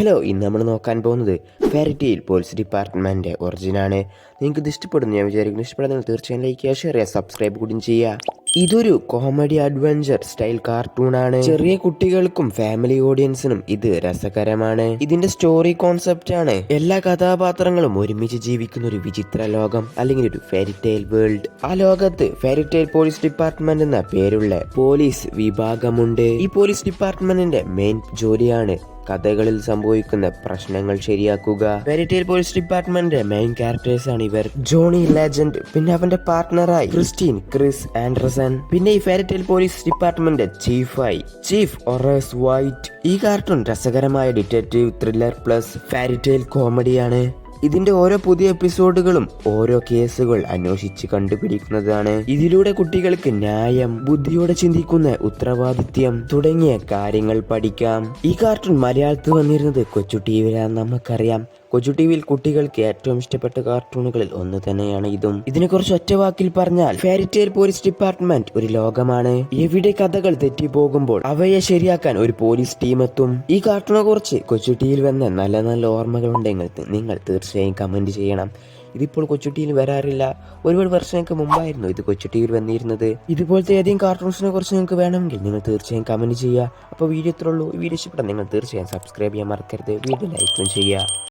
Hello ഇന്ന് നമ്മൾ നോക്കാൻ പോകുന്നത് ഫാരിറ്റയിൽ പോലീസ് ഡിപ്പാർട്ട്മെന്റ് ഒറിജിനാണ് നിങ്ങൾക്ക് ഇത് ഇഷ്ടപ്പെടുന്നു ഞാൻ വിചാരിക്കുന്നു ഇഷ്ടപ്പെടുന്ന തീർച്ചയായും ലൈക്ക് ചെയ്യുക ഷെയർ ചെയ്യുക സബ്സ്ക്രൈബ് കൂടി ചെയ്യുക. ഇതൊരു കോമഡി അഡ്വഞ്ചർ സ്റ്റൈൽ കാർട്ടൂൺ ആണ്. ചെറിയ കുട്ടികൾക്കും ഫാമിലി ഓഡിയൻസിനും ഇത് രസകരമാണ്. ഇതിന്റെ സ്റ്റോറി കോൺസെപ്റ്റ് ആണ്. എല്ലാ കഥാപാത്രങ്ങളും ഒരുമിച്ച് ജീവിക്കുന്ന ഒരു വിചിത്ര ലോകം അല്ലെങ്കിൽ ഒരു ഫെരിറ്റെയിൽ വേൾഡ് ആ ലോകത്ത് ഫെരിറ്റെയിൽ പോലീസ് ഡിപ്പാർട്ട്മെന്റ് എന്ന പേരുള്ള പോലീസ് വിഭാഗമുണ്ട്. ഈ പോലീസ് ഡിപ്പാർട്ട്മെന്റിന്റെ മെയിൻ ജോലിയാണ് കഥകളിൽ സംഭവിക്കുന്ന പ്രശ്നങ്ങൾ ശരിയാക്കുക. ഫെരിറ്റെയിൽ പോലീസ് ഡിപ്പാർട്ട്മെന്റിന്റെ മെയിൻ ക്യാരക്ടേഴ്സ് ആണ് ഇവർ. ജോണി ലെജൻഡ് പിന്നെ അവന്റെ പാർട്ട്ണറായി ക്രിസ്റ്റീൻ ക്രിസ് ആൻഡർസൺ പിന്നെ ഈ ഫെരിറ്റെയിൽ പോലീസ് ഡിപ്പാർട്ട്മെന്റ് ചീഫായി ചീഫ് ഒറേസ് വൈറ്റ് ഈ കാർട്ടൂൺ രസകരമായ ഡിറ്റക്റ്റീവ് ത്രില്ലർ പ്ലസ് ഫാരിറ്റെയിൽ കോമഡിയാണ് ഇതിന്റെ ഓരോ പുതിയ എപ്പിസോഡുകളും ഓരോ കേസുകൾ അന്വേഷിച്ച് കണ്ടുപിടിക്കുന്നതാണ്. ഇതിലൂടെ കുട്ടികൾക്ക് ന്യായം ബുദ്ധിയോടെ ചിന്തിക്കുന്ന ഉത്തരവാദിത്യം തുടങ്ങിയ കാര്യങ്ങൾ പഠിക്കാം. ഈ കാർട്ടൂൺ മലയാളത്തിൽ വന്നിരുന്നത് കൊച്ചു ടി വിയിലാണ് നമുക്കറിയാം. കൊച്ചു ടി വിയിൽ കുട്ടികൾക്ക് ഏറ്റവും ഇഷ്ടപ്പെട്ട കാർട്ടൂണുകളിൽ ഒന്ന് തന്നെയാണ് ഇതും. ഇതിനെക്കുറിച്ച് ഒറ്റ വാക്കിൽ പറഞ്ഞാൽ ഫാരിറ്റെയിൽ പോലീസ് ഡിപ്പാർട്ട്മെന്റ് ഒരു ലോകമാണ്. എവിടെ കഥകൾ തെറ്റിപ്പോകുമ്പോൾ അവയെ ശരിയാക്കാൻ ഒരു പോലീസ് ടീം എത്തും ഈ കാർട്ടൂണെ കുറിച്ച് കൊച്ചു ടിവിയിൽ വന്ന നല്ല നല്ല ഓർമ്മകൾ ഉണ്ടെങ്കിൽ നിങ്ങൾ തീർച്ചയായും കമന്റ് ചെയ്യണം. ഇതിപ്പോൾ കൊച്ചുട്ടിയിൽ വരാറില്ല. ഒരുപാട് വർഷങ്ങൾക്ക് മുമ്പായിരുന്നു ഇത് കൊച്ചുട്ടിയിൽ വന്നിരുന്നത്. ഇതുപോലത്തെ ഏതെങ്കിലും കാർട്ടൂൺസിനെ കുറിച്ച് നിങ്ങൾക്ക് വേണമെങ്കിൽ നിങ്ങൾ തീർച്ചയായും കമന്റ് ചെയ്യുക. അപ്പോൾ വീഡിയോ ഇത്രയുള്ളൂ വീഡിയോ ഇഷ്ടപ്പെട്ടാൽ നിങ്ങൾ തീർച്ചയായും സബ്സ്ക്രൈബ് ചെയ്യാൻ മറക്കരുത്. വീഡിയോ ലൈക്കും ചെയ്യുക.